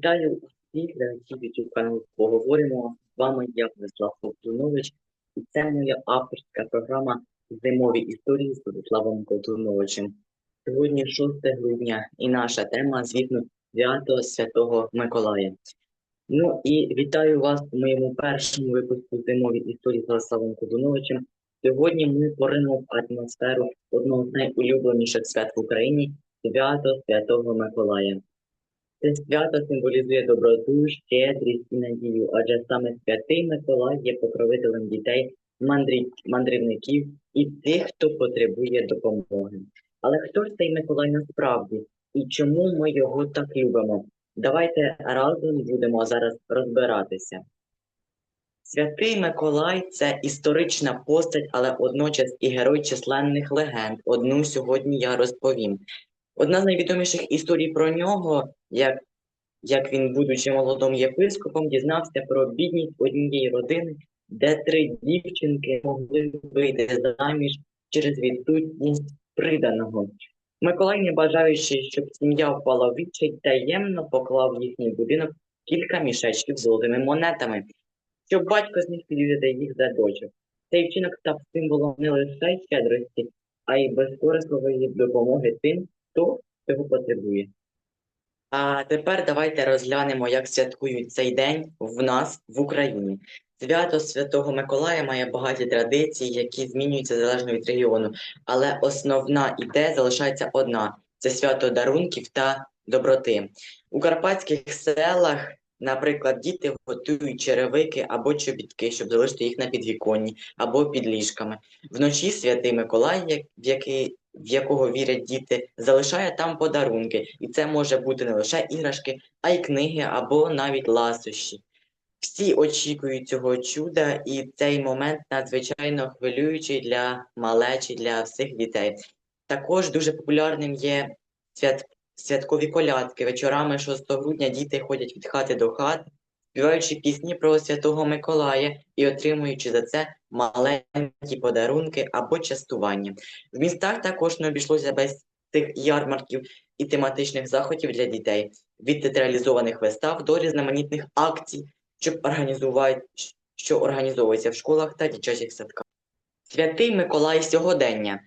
Вітаю усіх глядачів YouTube каналу Поговоримо. З вами я, Владислав Ковтунович, і це моя авторська програма Зимові історії з Владиславом Ковтуновичем. Сьогодні 6 грудня і наша тема, звісно, свято Святого Миколая. Ну і вітаю вас у моєму першому випуску Зимові історії з Владиславом Ковтуновичем. Сьогодні ми поринемо в атмосферу одного з найулюбленіших свят в Україні свято Святого Миколая. Це свято символізує доброту, щедрість і надію, адже саме святий Миколай є покровителем дітей, мандрів, мандрівників і тих, хто потребує допомоги. Але хто ж цей Миколай насправді і чому ми його так любимо? Давайте разом будемо зараз розбиратися. Святий Миколай це історична постать, але водночас і герой численних легенд. Одну сьогодні я розповім. Одна з найвідоміших історій про нього, як, як він, будучи молодим єпископом, дізнався про бідність однієї родини, де три дівчинки могли вийти заміж через відсутність приданого. Миколай, не бажаючи, щоб сім'я впала в відчай, таємно поклав в їхній будинок кілька мішечків золотими монетами, щоб батько зміг підвідати їх за дочок. Цей вчинок став символом не лише щедрості, а й безкорисливої допомоги тим, хто цього потребує. А тепер давайте розглянемо, як святкують цей день в нас в Україні. Свято Святого Миколая має багаті традиції, які змінюються залежно від регіону, але основна ідея залишається одна: це свято дарунків та доброти. У карпатських селах, наприклад, діти готують черевики або чобітки, щоб залишити їх на підвіконні або під ліжками. Вночі святий Миколай, в який в якого вірять діти, залишає там подарунки, і це може бути не лише іграшки, а й книги або навіть ласощі. Всі очікують цього чуда, і цей момент надзвичайно хвилюючий для малечі, для всіх дітей. Також дуже популярним є свят... святкові колядки. Вечорами 6 грудня діти ходять від хати до хати, співаючи пісні про Святого Миколая і отримуючи за це маленькі подарунки або частування. В містах також не обійшлося без цих ярмарків і тематичних заходів для дітей, від театралізованих вистав до різноманітних акцій, щоб організувати, що організовуються в школах та дитячих садках. Святий Миколай сьогодення.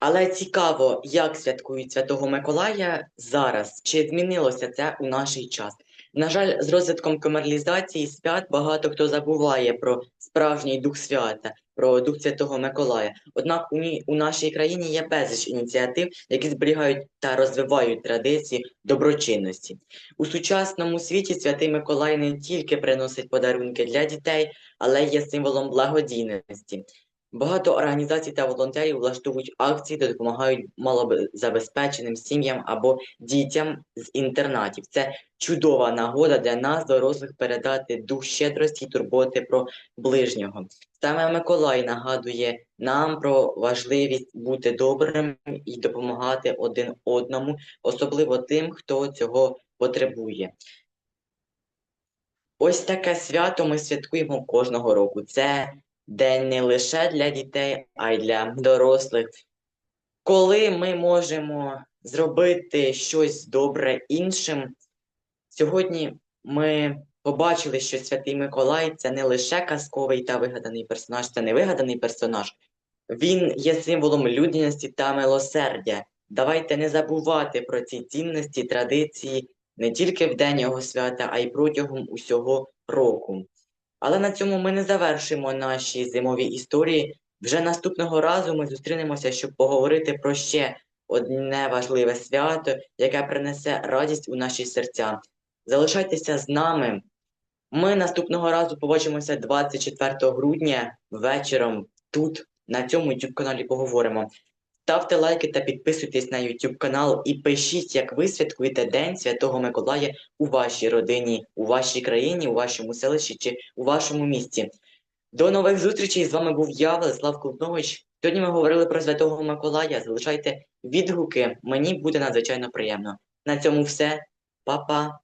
Але цікаво, як святкують Святого Миколая зараз, чи змінилося це у наш час. На жаль, з розвитком комерціалізації свят багато хто забуває про справжній дух свята, про дух Святого Миколая. Однак у, ні- у нашій країні є безліч ініціатив, які зберігають та розвивають традиції доброчинності. У сучасному світі Святий Миколай не тільки приносить подарунки для дітей, але є символом благодійності. Багато організацій та волонтерів влаштовують акції, де допомагають малозабезпеченим сім'ям або дітям з інтернатів. Це чудова нагода для нас, дорослих, передати дух щедрості і турботи про ближнього. Саме Миколай нагадує нам про важливість бути добрим і допомагати один одному, особливо тим, хто цього потребує. Ось таке свято ми святкуємо кожного року. Це день не лише для дітей, а й для дорослих. Коли ми можемо зробити щось добре іншим, сьогодні ми побачили, що Святий Миколай це не лише казковий та вигаданий персонаж, це не вигаданий персонаж. Він є символом людяності та милосердя. Давайте не забувати про ці цінності, традиції не тільки в день його свята, а й протягом усього року. Але на цьому ми не завершимо наші зимові історії. Вже наступного разу ми зустрінемося, щоб поговорити про ще одне важливе свято, яке принесе радість у наші серця. Залишайтеся з нами. Ми наступного разу побачимося 24 грудня вечором тут, на цьому YouTube каналі поговоримо. Ставте лайки та підписуйтесь на YouTube канал і пишіть, як ви святкуєте День Святого Миколая у вашій родині, у вашій країні, у вашому селищі чи у вашому місті. До нових зустрічей! З вами був я, Владислав Колтнович. Сьогодні ми говорили про Святого Миколая. Залишайте відгуки, мені буде надзвичайно приємно. На цьому все. Па-па!